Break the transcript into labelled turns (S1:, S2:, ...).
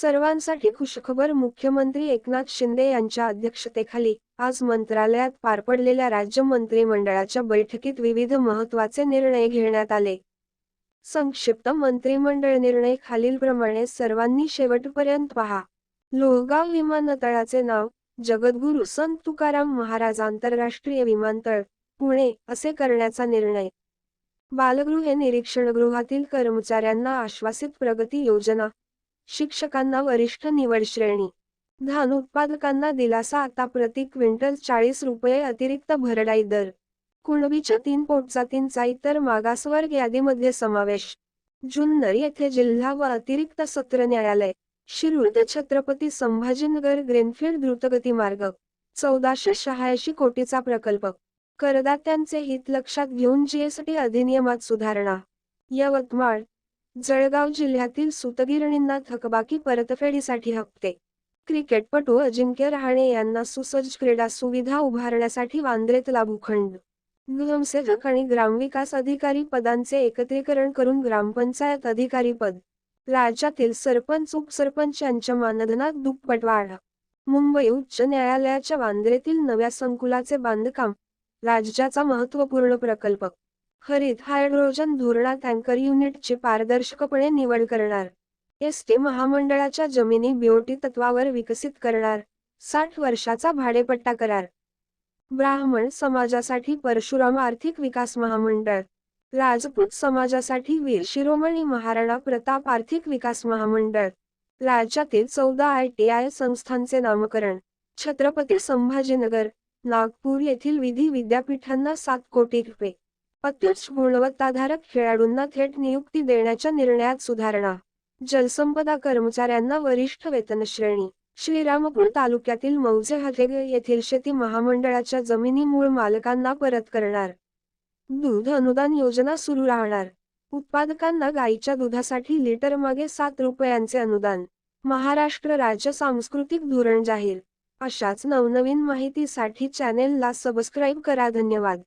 S1: सर्वांसाठी खुशखबर मुख्यमंत्री एकनाथ शिंदे यांच्या अध्यक्षतेखाली आज मंत्रालयात पार पडलेल्या राज्य मंत्रिमंडळाच्या बैठकीत विविध महत्त्वाचे निर्णय घेण्यात आले. संक्षिप्त मंत्रिमंडळ निर्णय खालीलप्रमाणे सर्वांनी शेवटपर्यंत पहा. लोहगाव विमानतळाचे नाव जगद्गुरु संत तुकाराम महाराज आंतरराष्ट्रीय विमानतळ पुणे असे करण्याचा निर्णय. बालगृहे निरीक्षणगृहातील कर्मचाऱ्यांना आश्वासित प्रगती योजना शिक्षकांना वरिष्ठ निवड श्रेणी. धान उत्पादकांना दिलासा आता प्रति क्विंटल चाळीस रुपये अतिरिक्त भरडाई दर. कुणबीच्या तीन पोटजातींचा इतर मागासवर्ग यादीमध्ये समावेश. जुन्नर येथे जिल्हा व अतिरिक्त सत्र न्यायालय. शिरूर ते छत्रपती संभाजीनगर ग्रीनफील्ड द्रुतगती मार्ग. चौदाशे शहाऐंशी कोटीचा प्रकल्प. करदात्यांचे हित लक्षात घेऊन जीएसटी अधिनियमात सुधारणा. यवतमाळ जळगाव जिल्ह्यातील सुतगिरणींना थकबाकी परतफेडीसाठी हप्ते. क्रिकेटपटू अजिंक्य रहाणे यांना सुसज्ज क्रीडा सुविधा उभारण्यासाठी वांद्रेतला भूखंड. ग्रामसेवक आणि ग्रामविकास अधिकारी पदांचे एकत्रीकरण करून ग्रामपंचायत अधिकारी पद. राज्यातील सरपंच उपसरपंच यांच्या मानधनात दुप्पट वाढ मुंबई उच्च न्यायालयाच्या वांद्रेतील नव्या संकुलाचे बांधकाम. राज्याचा महत्त्वपूर्ण प्रकल्प. हरित हायड्रोजन धोरणात अँकर युनिटची पारदर्शकपणे निवड करणार. एस टी महामंडळाच्या जमिनी बिओटी तत्वावर विकसित करणार. साठ वर्षाचा भाडेपट्टा करार. ब्राह्मण समाजासाठी परशुराम आर्थिक विकास महामंडळ. राजपूत समाजासाठी वीर शिरोमणी महाराणा प्रताप आर्थिक विकास महामंडळ. राज्यातील चौदा आय टी आय संस्थांचे नामकरण. छत्रपती संभाजीनगर नागपूर येथील विधी विद्यापीठांना सात कोटी रुपये. अत्युच्च गुणवत्ताधारक खेळाडूंना थेट नियुक्ती देण्याच्या निर्णयात सुधारणा. जलसंपदा कर्मचाऱ्यांना वरिष्ठ वेतन श्रेणी श्रीरामपूर तालुक्यातील मौजे हथेग येथील शेती महामंडळाच्या जमिनी मूळ मालकांना परत करणार. दूध अनुदान योजना सुरू राहणार. उत्पादकांना गाईच्या दुधासाठी लिटर मागे सात रुपयांचे अनुदान. महाराष्ट्र राज्य सांस्कृतिक धोरण जाहीर. अशाच नवनवीन माहितीसाठी चॅनेलला सबस्क्राईब करा. धन्यवाद.